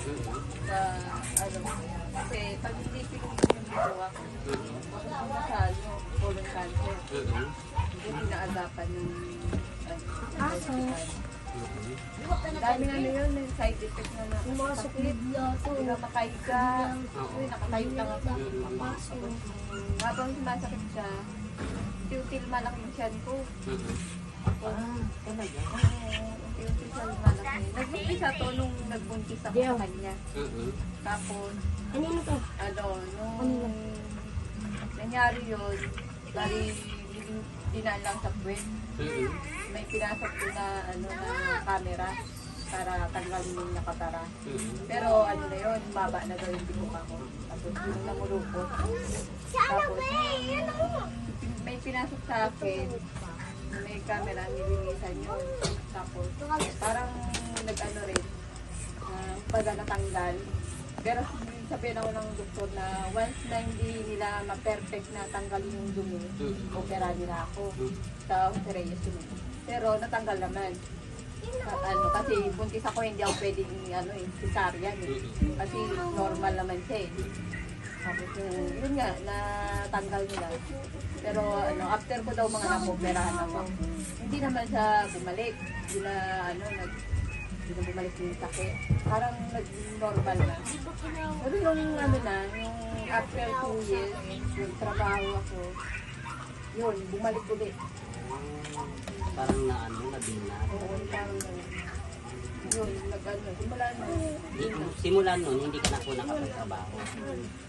Sa, ano, kasi pag hindi pinunod yung mapupunta sa, ano, colon cancer. Hindi pinaagapan ng, ano, Aso. Dami na na yun, may side effect na na. Pumasok Sakit. bigla to. Hindi ka makahiga. Oo. Uy, nakatayo lang ako. Papasok. Habang sumasakit siya, unti-unti malaki yung tiyan ko. Ah, talaga? Unti-unti siya lumalaki. Nag-umpisa to nung nagbuntis ako sa kanya. Tapos, Kanino to? ano, nung nangyari yun, bali, dinaan lang sa puwet. May pinasok ko na, ano, na camera para tanggalin yung nakatara. Pero ano na yun, baba na daw yung bibuk ako. Tapos yung namulupot. Tapos may pinasok sa akin, may camera, nilinisan yun. Tapos parang nag-ano rin, uh, baga natanggal. Pero sabihin ako ng doktor na once na hindi nila ma-perfect na tanggalin yung dumi, opera nila ako sa Reyes yun. Pero natanggal naman. Sa- ano, kasi buntis ako, hindi ako pwedeng ano, eh, cesarean eh. Kasi normal naman siya eh. Tapos yung, yun nga, natanggal nila. Pero ano, after ko daw mga napoperahan ako, hindi naman siya bumalik. Hindi na, ano, nag, hindi na bumalik yung sakit. Parang nag-normal na. Pero yung ano na, yung after two years, yung trabaho ako, yun, bumalik ulit. Parang na ano, nabina. Oo, parang yun, nag-ano, simula. Di- Simula nun, hindi ka na po nakapagtrabaho.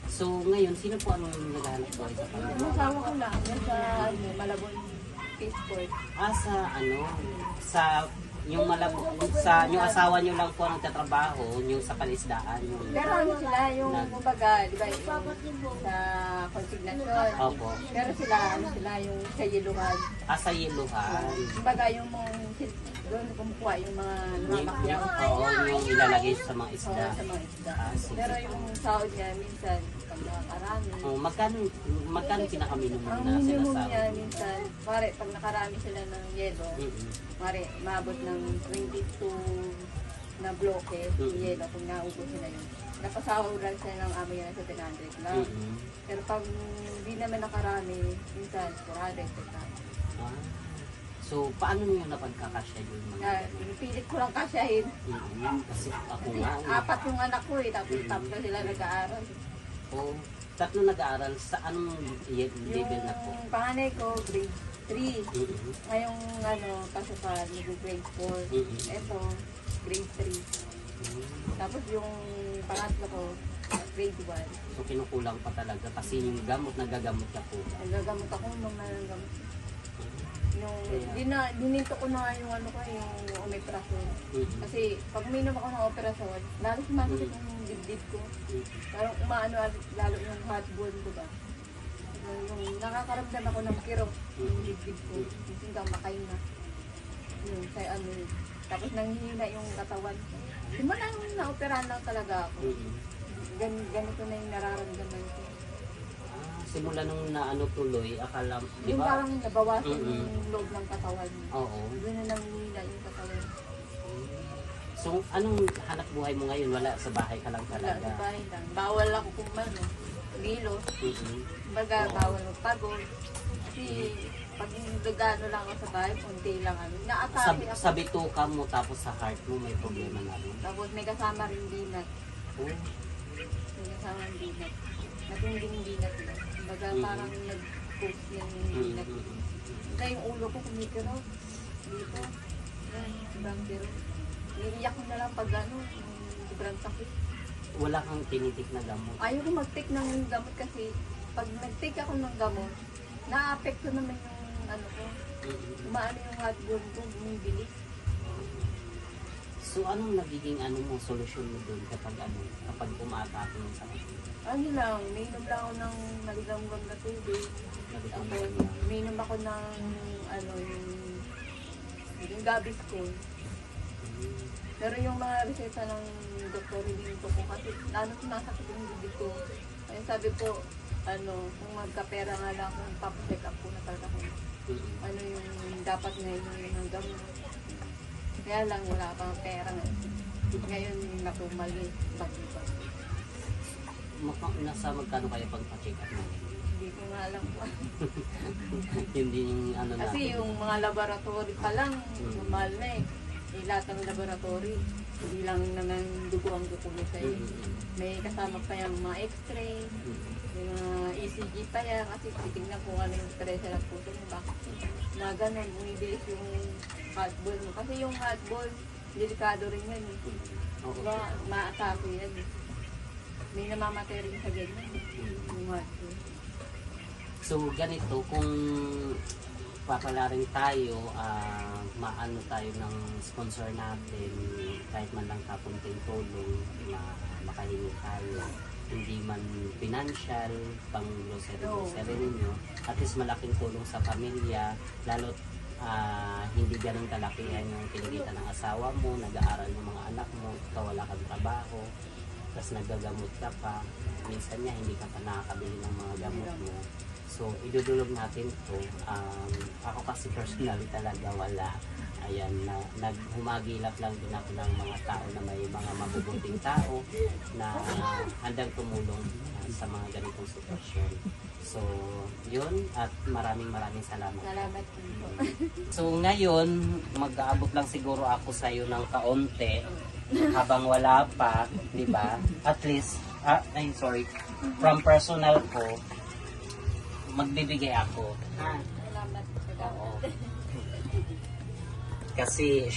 So ngayon, sino po ang naghahanap po sa Yung kanila? asawa ko lang, yung sa ano, Malabon Passport. Ah, sa ano, sa yung malabo, sa yung asawa niyo lang po ang nagtatrabaho, yung sa palisdaan. Yung, Pero ano sila, yung kumbaga, di ba, yung sa consignation. opo. Pero sila, ano sila, yung sa Yiluhan. Ah, sa Yiluhan. Kumbaga, yung mga, doon kumukuha yung mga Yung, oo, yung ilalagay sa mga isda. sa mga isda. Ah, sige. Pero yung sahod niya, minsan, pag nakakarami. Oh, magkano magkano pinaka-minimum Ang na minimum sinasabi? niya, minsan, pare, pag nakarami sila ng yelo, Mm-mm. Mari, maabot ng 22 na bloke, Mm. yelo, kung naubos sila yun. Napasahuran sila ng amo yan sa 300 lang. Mm-mm. Pero pag hindi naman nakarami, minsan 400 pa. Ah. So, paano niyo napagkakasya yung mga Na, ganun? pinipilit ko lang kasyahin. Mm-mm. Kasi ako Kasi nga, eh. apat yung anak ko eh, tapos Mm. tatlo sila nag-aaral. oh, tatlo nag-aaral sa anong level na po? Yung panganay ko, grade 3. Mm-mm. Ngayong ano, pasukan, nag-grade 4. Mm-mm. Ito, grade 3. Mm. Tapos yung pangatlo ko, grade 1. So, kinukulang pa talaga kasi yung gamot, nagagamot ka po. Nagagamot ako nung nagagamot. Yung, Kaya- di na, dininto ko na nga yung ano ko, yung omeprazole. Mm-mm. Kasi pag uminom ako ng operasyon, lalo sumasakit yung dibdib ko. Parang umaano lalo yung hot bone ko ba. Yung, yung nakakaramdam ako ng kirot yung dibdib ko. Hindi ka makahinga. Yun, sa ano. Tapos nanghihina yung katawan. Simula nung na-operahan lang talaga ako. Gan, ganito na yung nararamdaman simula nung naano tuloy, akala, di Yung ba? parang nabawasan Mm-mm. yung loob ng katawan. Oo. Doon na nanghihina yung katawan. So, anong hanap buhay mo ngayon? Wala, sa bahay ka lang Wala, talaga. sa bahay lang. Bawal ako kung ano, gilos. Mm-mm. Baga, Oo. bawal magpagod. Kasi pag nagano lang ako sa bahay, konti lang ano. Sa, Naatake ako. sa bituka mo tapos sa heart mo may problema na rin. Tapos may kasama rin binat. Oh. May kasama rin binat. Matinding binat lang. Baga, parang nag-post yung binat. Kaya yung ulo ko kumikiraw. Dito. Yan, sobrang kiro. Iiyak ko na lang pag ano, yung sobrang sakit. Wala kang tinitik na gamot. Ayaw ko mag-take ng gamot kasi pag nag-take ako ng gamot, na-apekto naman yung ano ko. Umaano yung hot bone ko, bumibilis. So, anong nagiging ano mo, solusyon mo doon kapag ano, kapag umaatake yung sakit? Ano lang, minum lang ako ng maligamgam na tubig. Tapos, minum ako ng ano, yung, yung gabis ko. Mm. Pero yung mga reseta ng doktor, hindi ko ko kasi lalo sumasakit yung bibig ko. Kaya sabi ko, ano, kung magkapera nga lang, kung papacheck up ko na talaga kung ano yung dapat ngayon yung ng gamot. Kaya lang, wala pang pera ngayon. Ngayon nakumali. Bakit ba? Maka, nasa magkano kayo pag pa-check up mo? Hindi ko nga alam po. Hindi yung ano Kasi natin. yung mga laboratory pa lang, Mm. mahal na eh. Eh, lahat ng laboratory, hindi lang naman dugo ang kukunin sa'yo. Mm-mm. May kasama pa yung mga x-ray, may mga ECG pa yan, kasi titignan kung ano yung pressure ng puso mo. Bakit na ganun, bumibilis yung heart ball mo. Kasi yung heart ball, delikado rin yan. eh. Diba, maatake yan. eh. May namamatay rin sa ganyan. eh, Yung heart ball. So ganito, kung papalarin tayo, ah, maano tayo ng sponsor natin, kahit man lang kapunting tulong, na makahingi tayo, hindi man financial, pang grocery-grocery ninyo, at least malaking tulong sa pamilya, lalo ah, hindi ganun kalakihan yung kinigita ng asawa mo, nag-aaral ng mga anak mo, ikaw wala kang trabaho, tapos nagagamot ka pa, minsan niya hindi ka pa nakakabili ng mga gamot mo. So, idudulog natin to. Um, ako kasi personally talaga wala. Ayan, na, naghumagilap lang din ako ng mga tao na may mga mabubuting tao na uh, handang tumulong uh, sa mga ganitong sitwasyon. So, yun. At maraming maraming salamat. Salamat po. So ngayon, mag-aabot lang siguro ako sa iyo ng kaunti habang wala pa, 'di ba? At least ah, ay sorry. From personal ko, magbibigay ako. Ha? Salamat. Kasi